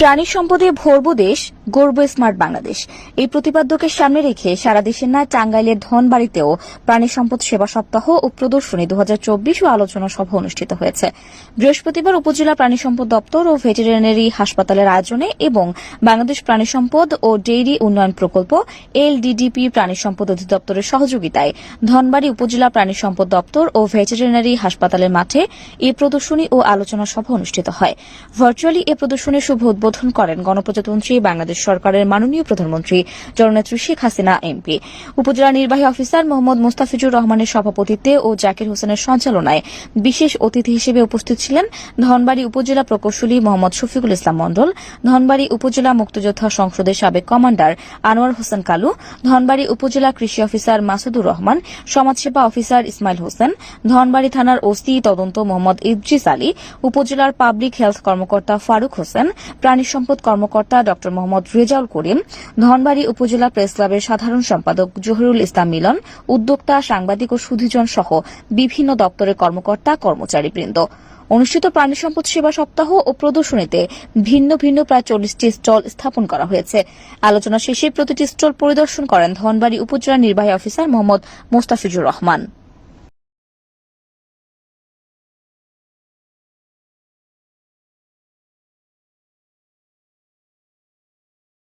প্রাণী সম্পদে ভরব দেশ গর্ব স্মার্ট বাংলাদেশ। এই প্রতিপাদ্যকে সামনে রেখে সারা দেশের ন্যায় টাঙ্গাইলের ধনবাড়িতেও প্রাণী সম্পদ সেবা সপ্তাহ ও প্রদর্শনী দু হাজার চব্বিশ ও আলোচনা সভা অনুষ্ঠিত হয়েছে। বৃহস্পতিবার উপজেলা প্রাণী সম্পদ দপ্তর ও ভেটেরিনারি হাসপাতালের আয়োজনে এবং বাংলাদেশ প্রাণী সম্পদ ও ডেইরি উন্নয়ন প্রকল্প এলডিডিপি প্রাণী সম্পদ অধিদপ্তরের সহযোগিতায় ধনবাড়ি উপজেলা প্রাণী সম্পদ দপ্তর ও ভেটেরিনারি হাসপাতালের মাঠে এই প্রদর্শনী ও আলোচনা সভা অনুষ্ঠিত হয়। ভার্চুয়ালি এ প্রদর্শনীর শুভ উদ্বোধন করেন গণপ্রজাতন্ত্রী, বাংলাদেশ সরকারের মাননীয় প্রধানমন্ত্রী, জননেত্রী শেখ হাসিনা এমপি। উপজেলা নির্বাহী অফিসার মোহাম্মদ মুস্তাফিজুর রহমানের সভাপতিত্বে ও জাকির হোসেনের সঞ্চালনায় বিশেষ অতিথি হিসেবে উপস্থিত ছিলেন ধনবাড়ি উপজেলা প্রকৌশলী মোহাম্মদ শফিকুল ইসলাম মণ্ডল, ধনবাড়ি উপজেলা মুক্তিযোদ্ধা সংসদের সাবেক কমান্ডার আনোয়ার হোসেন কালু, ধনবাড়ি উপজেলা কৃষি অফিসার মাসুদুর রহমান, সমাজসেবা অফিসার ইসমাইল হোসেন, ধনবাড়ি থানার ওসি তদন্ত মোহাম্মদ ইদ্রিস আলী, উপজেলার পাবলিক হেলথ কর্মকর্তা ফারুক হোসেন প্রাণী সম্পদ কর্মকর্তা ড মোহাম্মদ রেজাউল করিম, ধনবাড়ি উপজেলা প্রেস ক্লাবের সাধারণ সম্পাদক জহিরুল ইসলাম মিলন, উদ্যোক্তা, সাংবাদিক ও সুধীজন সহ বিভিন্ন দপ্তরের কর্মকর্তা, কর্মচারীবৃন্দ। অনুষ্ঠিত প্রাণী সম্পদ সেবা সপ্তাহ ও প্রদর্শনীতে ভিন্ন ভিন্ন প্রায় চল্লিশটি স্টল স্থাপন করা হয়েছে। আলোচনা শেষে প্রতিটি স্টল পরিদর্শন করেন ধনবাড়ি উপজেলা নির্বাহী অফিসার মোহাম্মদ মোস্তাফিজুর রহমান।